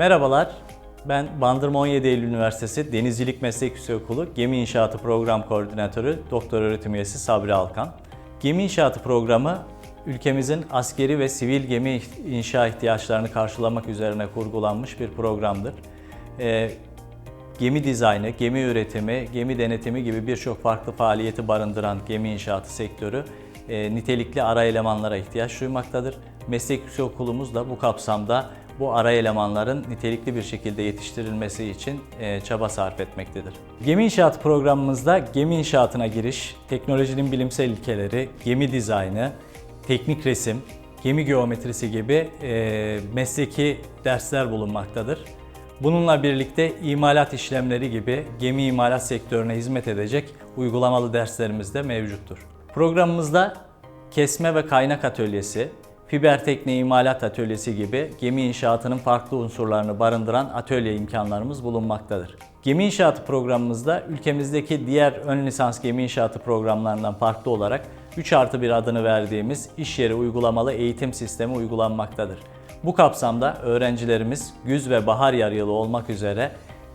Merhabalar, ben Bandırma 17 Eylül Üniversitesi Denizcilik Meslek Yüksekokulu Gemi İnşaatı Program Koordinatörü Doktor Öğretim Üyesi Sabri Alkan. Gemi İnşaatı Programı ülkemizin askeri ve sivil gemi inşa ihtiyaçlarını karşılamak üzerine kurgulanmış bir programdır. Ee, gemi dizaynı, gemi üretimi, gemi denetimi gibi birçok farklı faaliyeti barındıran gemi inşaatı sektörü e, nitelikli ara elemanlara ihtiyaç duymaktadır. Meslek Yüksekokulumuz da bu kapsamda bu ara elemanların nitelikli bir şekilde yetiştirilmesi için e, çaba sarf etmektedir. Gemi inşaatı programımızda gemi inşaatına giriş, teknolojinin bilimsel ilkeleri, gemi dizaynı, teknik resim, gemi geometrisi gibi e, mesleki dersler bulunmaktadır. Bununla birlikte imalat işlemleri gibi gemi imalat sektörüne hizmet edecek uygulamalı derslerimiz de mevcuttur. Programımızda kesme ve kaynak atölyesi, fiber tekne imalat atölyesi gibi gemi inşaatının farklı unsurlarını barındıran atölye imkanlarımız bulunmaktadır. Gemi inşaatı programımızda ülkemizdeki diğer ön lisans gemi inşaatı programlarından farklı olarak 3 artı 1 adını verdiğimiz iş yeri uygulamalı eğitim sistemi uygulanmaktadır. Bu kapsamda öğrencilerimiz güz ve bahar yarı olmak üzere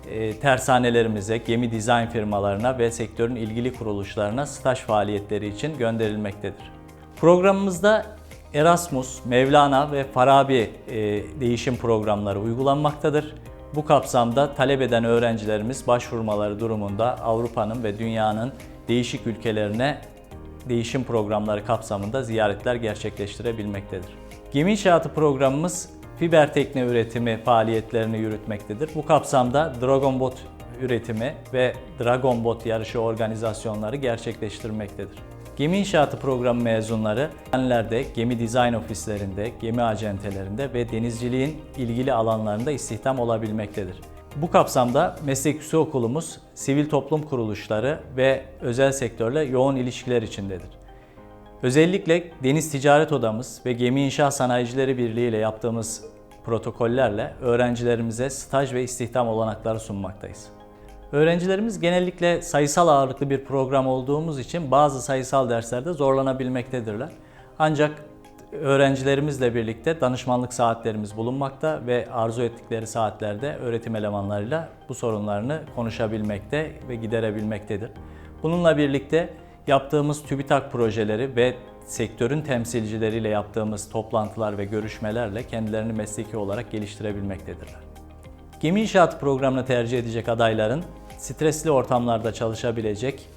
e, tersanelerimize, gemi dizayn firmalarına ve sektörün ilgili kuruluşlarına staj faaliyetleri için gönderilmektedir. Programımızda Erasmus, Mevlana ve Farabi e, değişim programları uygulanmaktadır. Bu kapsamda talep eden öğrencilerimiz başvurmaları durumunda Avrupa'nın ve dünyanın değişik ülkelerine değişim programları kapsamında ziyaretler gerçekleştirebilmektedir. Gemi inşaatı programımız fiber tekne üretimi faaliyetlerini yürütmektedir. Bu kapsamda Dragon Boat üretimi ve Dragon Boat yarışı organizasyonları gerçekleştirmektedir. Gemi inşaatı programı mezunları genellerde, gemi dizayn ofislerinde, gemi acentelerinde ve denizciliğin ilgili alanlarında istihdam olabilmektedir. Bu kapsamda meslek yüksekokulumuz sivil toplum kuruluşları ve özel sektörle yoğun ilişkiler içindedir. Özellikle Deniz Ticaret Odamız ve Gemi İnşaat Sanayicileri Birliği ile yaptığımız protokollerle öğrencilerimize staj ve istihdam olanakları sunmaktayız. Öğrencilerimiz genellikle sayısal ağırlıklı bir program olduğumuz için bazı sayısal derslerde zorlanabilmektedirler. Ancak öğrencilerimizle birlikte danışmanlık saatlerimiz bulunmakta ve arzu ettikleri saatlerde öğretim elemanlarıyla bu sorunlarını konuşabilmekte ve giderebilmektedir. Bununla birlikte yaptığımız TÜBİTAK projeleri ve sektörün temsilcileriyle yaptığımız toplantılar ve görüşmelerle kendilerini mesleki olarak geliştirebilmektedirler. Gemi inşaatı programını tercih edecek adayların stresli ortamlarda çalışabilecek,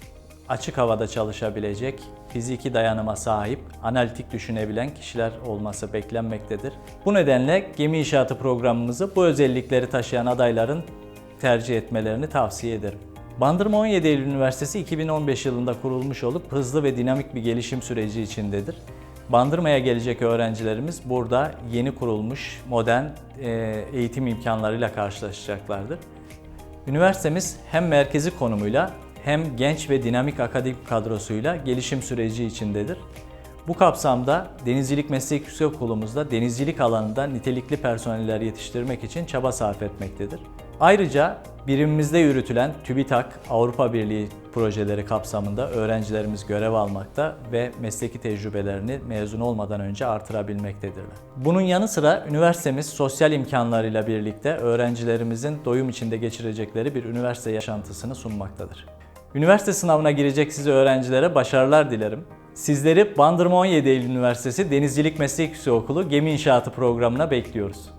açık havada çalışabilecek, fiziki dayanıma sahip, analitik düşünebilen kişiler olması beklenmektedir. Bu nedenle gemi inşaatı programımızı bu özellikleri taşıyan adayların tercih etmelerini tavsiye ederim. Bandırma 17 Eylül Üniversitesi 2015 yılında kurulmuş olup hızlı ve dinamik bir gelişim süreci içindedir. Bandırma'ya gelecek öğrencilerimiz burada yeni kurulmuş modern e, eğitim imkanlarıyla karşılaşacaklardır. Üniversitemiz hem merkezi konumuyla hem genç ve dinamik akademik kadrosuyla gelişim süreci içindedir. Bu kapsamda Denizcilik Meslek Yüksekokulumuzda denizcilik alanında nitelikli personeller yetiştirmek için çaba sarf etmektedir. Ayrıca birimimizde yürütülen TÜBİTAK Avrupa Birliği projeleri kapsamında öğrencilerimiz görev almakta ve mesleki tecrübelerini mezun olmadan önce artırabilmektedirler. Bunun yanı sıra üniversitemiz sosyal imkanlarıyla birlikte öğrencilerimizin doyum içinde geçirecekleri bir üniversite yaşantısını sunmaktadır. Üniversite sınavına girecek size öğrencilere başarılar dilerim. Sizleri Bandırma 17 Eylül Üniversitesi Denizcilik Meslek Yüksekokulu Gemi İnşaatı programına bekliyoruz.